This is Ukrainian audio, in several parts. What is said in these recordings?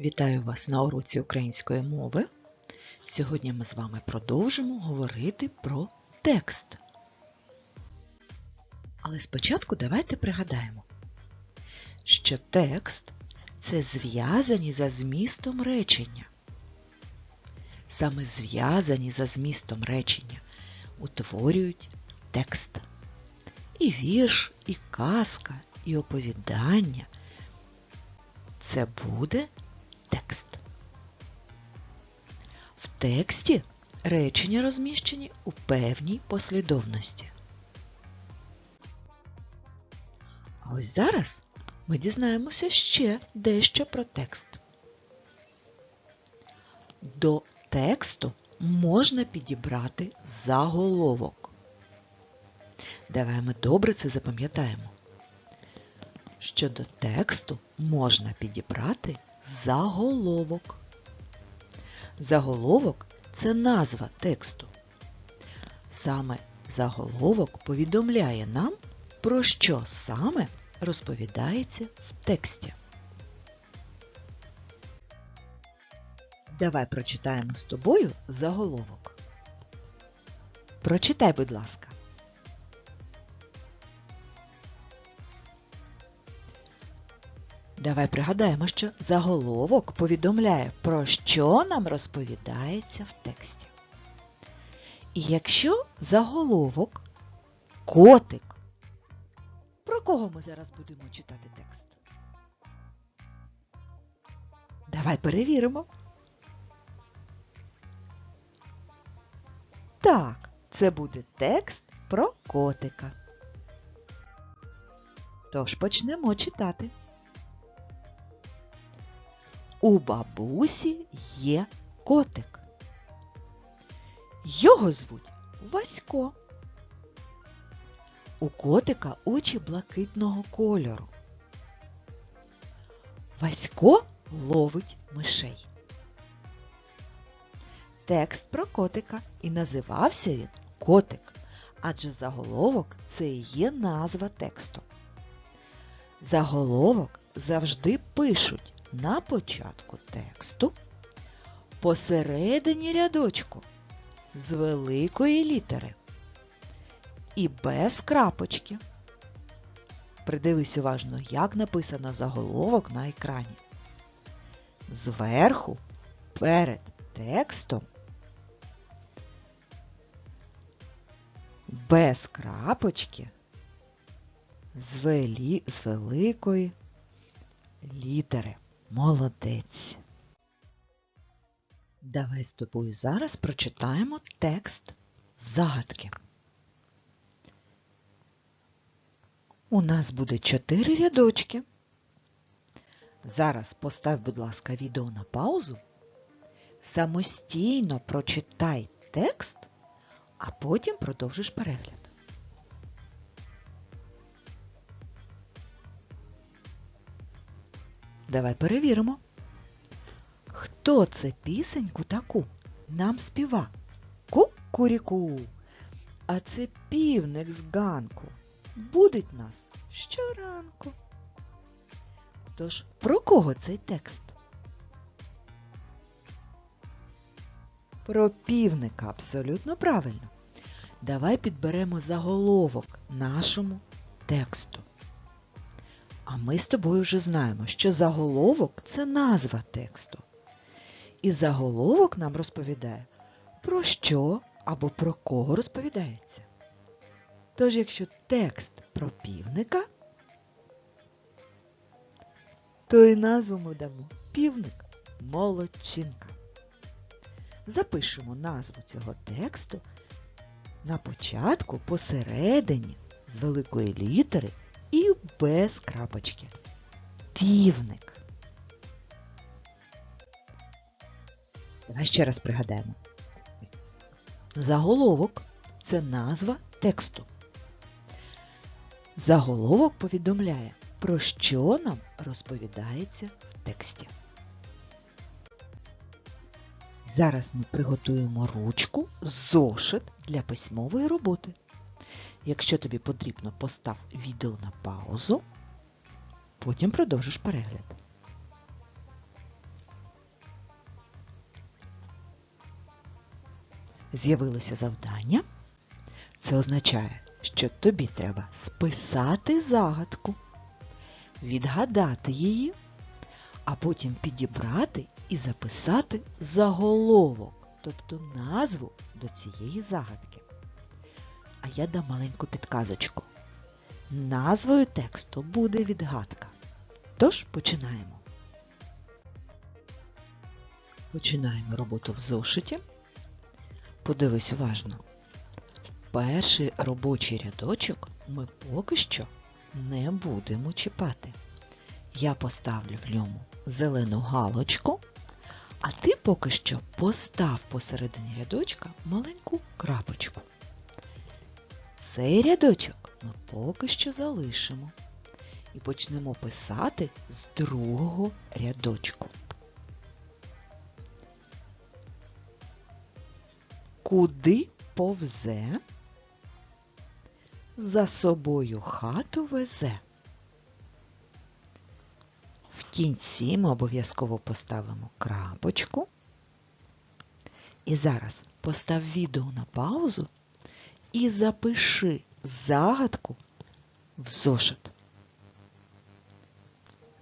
Вітаю вас на уроці української мови. Сьогодні ми з вами продовжимо говорити про текст. Але спочатку давайте пригадаємо, що текст це зв'язані за змістом речення. Саме зв'язані за змістом речення утворюють текст. І вірш, і казка, і оповідання це буде текст. В тексті речення розміщені у певній послідовності. А ось зараз ми дізнаємося ще дещо про текст. До тексту можна підібрати заголовок. Давай ми добре це запам'ятаємо. Що до тексту можна підібрати заголовок. Заголовок це назва тексту. Саме заголовок повідомляє нам, про що саме розповідається в тексті. Давай прочитаємо з тобою заголовок. Прочитай, будь ласка. Давай пригадаємо, що заголовок повідомляє, про що нам розповідається в тексті. І якщо заголовок котик, про кого ми зараз будемо читати текст? Давай перевіримо. Так, це буде текст про котика. Тож почнемо читати. У бабусі є котик. Його звуть Васько. У котика очі блакитного кольору. Васько ловить мишей. Текст про котика і називався він Котик, адже заголовок це і є назва тексту. Заголовок завжди пишуть на початку тексту, посередині рядочку з великої літери і без крапочки. Придивись уважно, як написано заголовок на екрані. Зверху перед текстом без крапочки з, великої літери. Молодець. Давай з тобою зараз прочитаємо текст загадки. У нас буде чотири рядочки. Зараз постав, будь ласка, відео на паузу. Самостійно прочитай текст, а потім продовжиш перегляд. Давай перевіримо. Хто це пісеньку таку нам співа? Ку-куріку. А це півник з ганку. Будить нас щоранку. Тож, про кого цей текст? Про півника абсолютно правильно. Давай підберемо заголовок нашому тексту. А ми з тобою вже знаємо, що заголовок це назва тексту. І заголовок нам розповідає, про що або про кого розповідається. Тож, якщо текст про півника, то і назву ми дамо півник молодчинка. Запишемо назву цього тексту на початку посередині з великої літери і без крапочки. Півник. Давай ще раз пригадаємо. Заголовок це назва тексту. Заголовок повідомляє, про що нам розповідається в тексті. Зараз ми приготуємо ручку, зошит для письмової роботи. Якщо тобі потрібно, постав відео на паузу, потім продовжиш перегляд. З'явилося завдання. Це означає, що тобі треба списати загадку, відгадати її, а потім підібрати і записати заголовок, тобто назву до цієї загадки. А я дам маленьку підказочку. Назвою тексту буде відгадка. Тож починаємо. Починаємо роботу в зошиті. Подивись уважно. Перший робочий рядочок ми поки що не будемо чіпати. Я поставлю в ньому зелену галочку, а ти поки що постав посередині рядочка маленьку крапочку. Цей рядочок ми поки що залишимо і почнемо писати з другого рядочку. Куди повзе, за собою хату везе. В кінці ми обов'язково поставимо крапочку. І зараз постав відео на паузу і запиши загадку в зошит.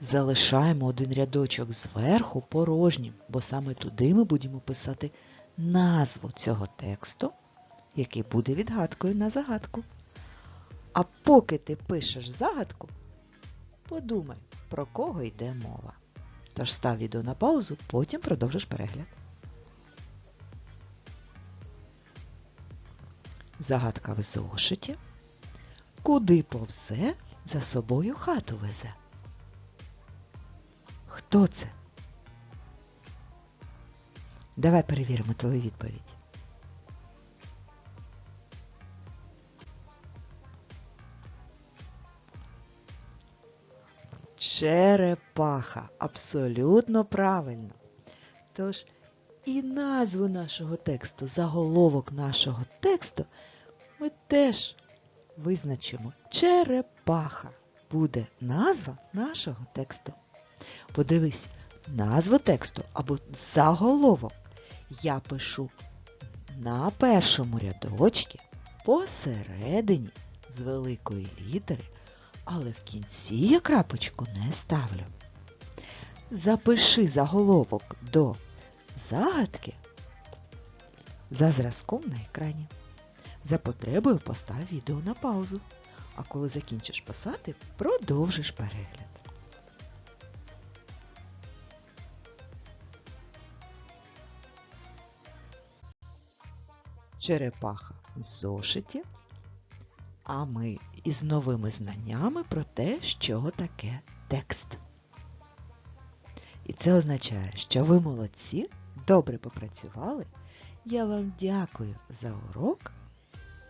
Залишаємо один рядочок зверху порожнім, бо саме туди ми будемо писати назву цього тексту, який буде відгадкою на загадку. А поки ти пишеш загадку, подумай, про кого йде мова. Тож став відео на паузу, потім продовжиш перегляд. Загадка в зошиті. Куди повзе, за собою хату везе. Хто це? Давай перевіримо твою відповідь. Черепаха. Абсолютно правильно. Тож і назву нашого тексту, заголовок нашого тексту ми теж визначимо. Черепаха буде назва нашого тексту. Подивись, назву тексту або заголовок я пишу на першому рядочці посередині з великої літери, але в кінці я крапочку не ставлю. Запиши заголовок до загадки за зразком на екрані. За потребою постав відео на паузу, а коли закінчиш писати, продовжиш перегляд. Черепаха в зошиті, а ми із новими знаннями про те, що таке текст. І це означає, що ви молодці, добре попрацювали. Я вам дякую за урок